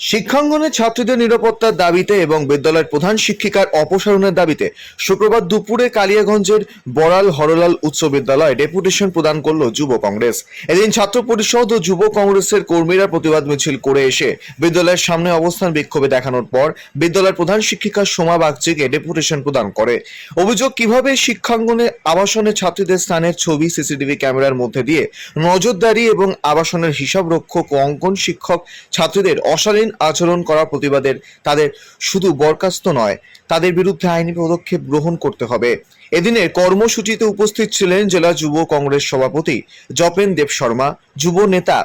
শিক্ষাঙ্গনে ছাত্রীদের নিরাপত্তার দাবিতে এবং বিদ্যালয়ের প্রধান শিক্ষিকার অপসারণের দাবিতে শুক্রবার দুপুরে কালিয়াগঞ্জের বড়াল হরলাল উচ্চ বিদ্যালয়ে ডেপুটেশন প্রদান করল যুব কংগ্রেস। এদিন ছাত্র পরিষদ ও যুব কংগ্রেসের কর্মীরা প্রতিবাদ মিছিল করে এসে বিদ্যালয়ের সামনে অবস্থান বিক্ষোভে দেখানোর পর বিদ্যালয়ের প্রধান শিক্ষিকা সোমা বাগচিকে ডেপুটেশন প্রদান করে। অভিযোগ, কীভাবে শিক্ষাঙ্গনে আবাসনে ছাত্রীদের স্থানের ছবি, সিসিটিভি ক্যামেরার মধ্যে দিয়ে নজরদারি এবং আবাসনের হিসাব রক্ষক ও অঙ্কন শিক্ষক ছাত্রীদের অশালীন আচরণ করার প্রতিবাদের তাদের শুধু বরখাস্ত নয়, তাদের বিরুদ্ধে আইনি পদক্ষেপ গ্রহণ করতে হবে। এদিনের কর্মসূচিতে উপস্থিত ছিলেন জেলা যুব কংগ্রেস সভাপতি জপেন দেব শর্মা, যুব নেতা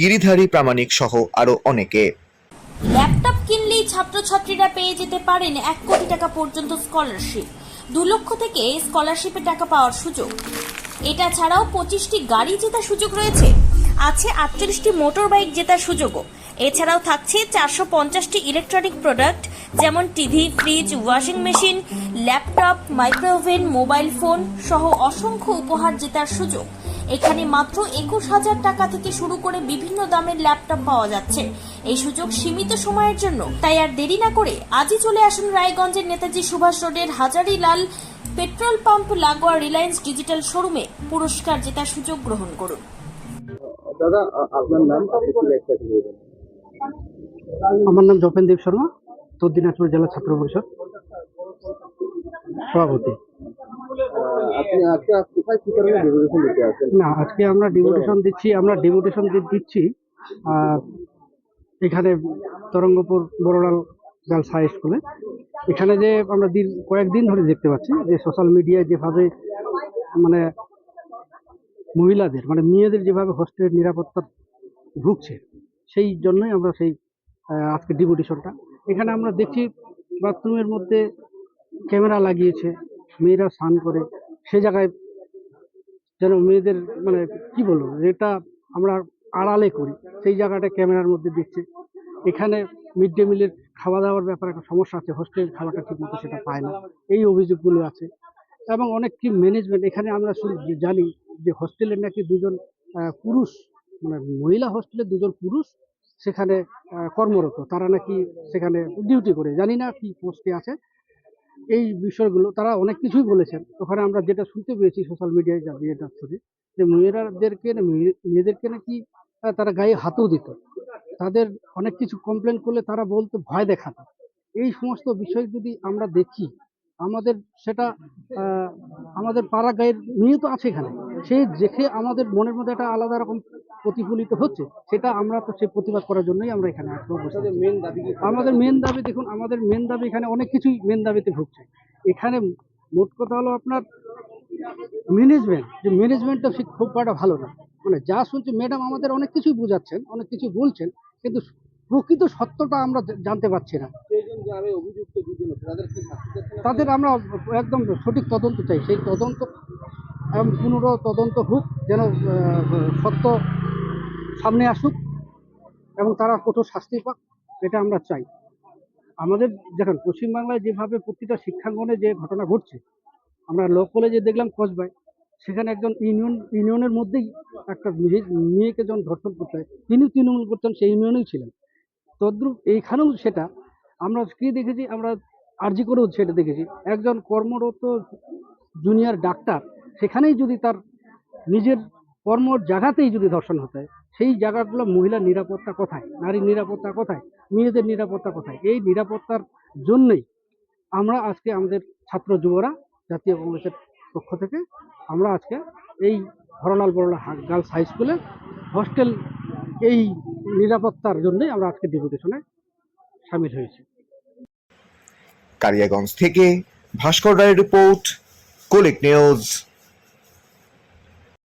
গিরিধারী প্রামাণিক সহ আরও অনেকে। ল্যাপটপ কিনলেই ছাত্রছাত্রীরা পেয়ে যেতে পারেন এক কোটি টাকা পর্যন্ত স্কলারশিপ। দু লক্ষ থেকে স্কলারশিপে টাকা পাওয়ার সুযোগ। এটা ছাড়াও পঁচিশটি গাড়ি জেতার সুযোগ রয়েছে। আছে আটচল্লিশটি মোটর বাইক জেতার সুযোগও। এছাড়াও থাকছে চারশো পঞ্চাশটি ইলেকট্রনিক প্রোডাক্ট যেমন TV fridge washing machine laptop micro oven mobile phone সহ অসংখ্য উপহার জেতার সুযোগ। এখানে মাত্র একুশ হাজার টাকা থেকে শুরু করে বিভিন্ন দামের ল্যাপটপ পাওয়া যাচ্ছে। এই সুযোগ সীমিত সময়ের জন্য, তাই আর দেরি না করে আজই চলে আসুন রায়গঞ্জের নেতাজি সুভাষ রোডের হাজারিলাল পেট্রোল পাম্প লাগোয়া রিলায়েন্স ডিজিটাল শোরুমে পুরস্কার জেতার সুযোগ গ্রহণ করুন। দাদা আপনার নাম আমার নাম জপেন দেব শর্মা উত্তর দিনাজপুর জেলা ছাত্র পরিষদ। সভাপতি। ডেপুটেশন না আজকে আমরা ডিভোটেশন দিচ্ছি আমরা ডিভোটেশন দিচ্ছি এখানে তরঙ্গপুর বড়লাল গার্লস হাই স্কুলে। এখানে যে আমরা দিন কয়েকদিন ধরে দেখতে পাচ্ছি যে সোশ্যাল মিডিয়ায় যেভাবে মানে মহিলাদের মানে মেয়েদের যেভাবে হোস্টেলের নিরাপত্তা ভুগছে সেই জন্যই আমরা সেই আজকে ডিভোটেশনটা এখানে আমরা দেখছি বাথরুমের মধ্যে ক্যামেরা লাগিয়েছে, মেয়েরা স্নান করে। সে জায়গায় যেন মেয়েদের মানে কি বলব যেটা আমরা আড়ালে করি। সেই জায়গাটা ক্যামেরার মধ্যে দেখছে। এখানে মিড ডে মিলের খাওয়া দাওয়ার ব্যাপারে একটা সমস্যা আছে খাবারটা ঠিক মতো সেটা পায় না। এই অভিযোগগুলো আছে। এবং অনেক কি ম্যানেজমেন্ট এখানে আমরা শুধু জানি যে হোস্টেলের নাকি দুজন পুরুষ মানে মহিলা হস্টেলে দুজন পুরুষ সেখানে কর্মরত। তারা নাকি সেখানে ডিউটি করে। জানি না কি পোস্টে আছে। এই বিষয়গুলো তারা অনেক কিছুই বলেছেন। ওখানে আমরা যেটা শুনতে পেয়েছি সোশ্যাল মিডিয়ায় যা যেটা থ্রুতে যে মেয়েরাদেরকে মেয়েদেরকে নাকি তারা গায়ে হাতও দিত। তাদের অনেক কিছু কমপ্লেন করলে তারা বলতো, ভয় দেখাতো। এই সমস্ত বিষয় যদি আমরা দেখি আমাদের সেটা আমাদের পাড়া গায়ের তো আছে এখানে। সে দেখে আমাদের মনের মধ্যে একটা আলাদা রকম প্রতিফলিত হচ্ছে। সেটা আমরা তো সেই প্রতিবাদ করার জন্যই আমরা এখানে আমাদের মেন দাবি দেখুন আমাদের মেন দাবি এখানে অনেক কিছুই মেন দাবিতে ভুগছে এখানে মোট কথা হলো আপনার ম্যানেজমেন্ট যে ম্যানেজমেন্টটা সে খুব একটা ভালো না। মানে যা শুনছি ম্যাডাম আমাদের অনেক কিছুই বোঝাচ্ছেন অনেক কিছু বলছেন কিন্তু প্রকৃত সত্যটা আমরা জানতে পারছি না। তাদের আমরা একদম সঠিক তদন্ত চাই। সেই তদন্ত এবং পুনর তদন্ত হোক, যেন সত্য সামনে আসুক এবং তারা কঠোর শাস্তি পাক, এটা আমরা চাই। আমাদের দেখেন, পশ্চিমবাংলায় যেভাবে প্রতিটা শিক্ষাঙ্গনে যে ঘটনা ঘটছে, আমরা ল কলেজে দেখলাম কসবায়, সেখানে একজন ইউনিয়ন, ইউনিয়নের মধ্যেই একটা মেয়ে- মেয়েকে যখন ধর্ষণ করতে হয়, তিনি তৃণমূল করতেন, সেই ইউনিয়নেই ছিলেন। তদ্রুপ এইখানেও সেটা আমরা কি দেখেছি? আমরা আর্জি করেও সেটা দেখেছি। একজন কর্মরত জুনিয়র ডাক্তার, সেখানেই যদি তার নিজের কর্মর জায়গাতেই যদি ধর্ষণ হতে সেই জায়গাগুলো মহিলার নিরাপত্তা কোথায়? নারীর নিরাপত্তা কোথায়? মেয়েদের নিরাপত্তা কোথায়? এই নিরাপত্তার জন্যই আমরা আজকে আমাদের ছাত্র যুবরা, জাতীয় কংগ্রেসের পক্ষ থেকে আমরা আজকে এই হরলাল বড়লা গার্লস হাই স্কুলে হস্টেল এই নিরাপত্তার জন্যই আমরা আজকে ডেপুটেশনে সামিল হয়েছি। কালিয়াগঞ্জ থেকে ভাস্কর রায়ের রিপোর্ট কোলেক নিউজ।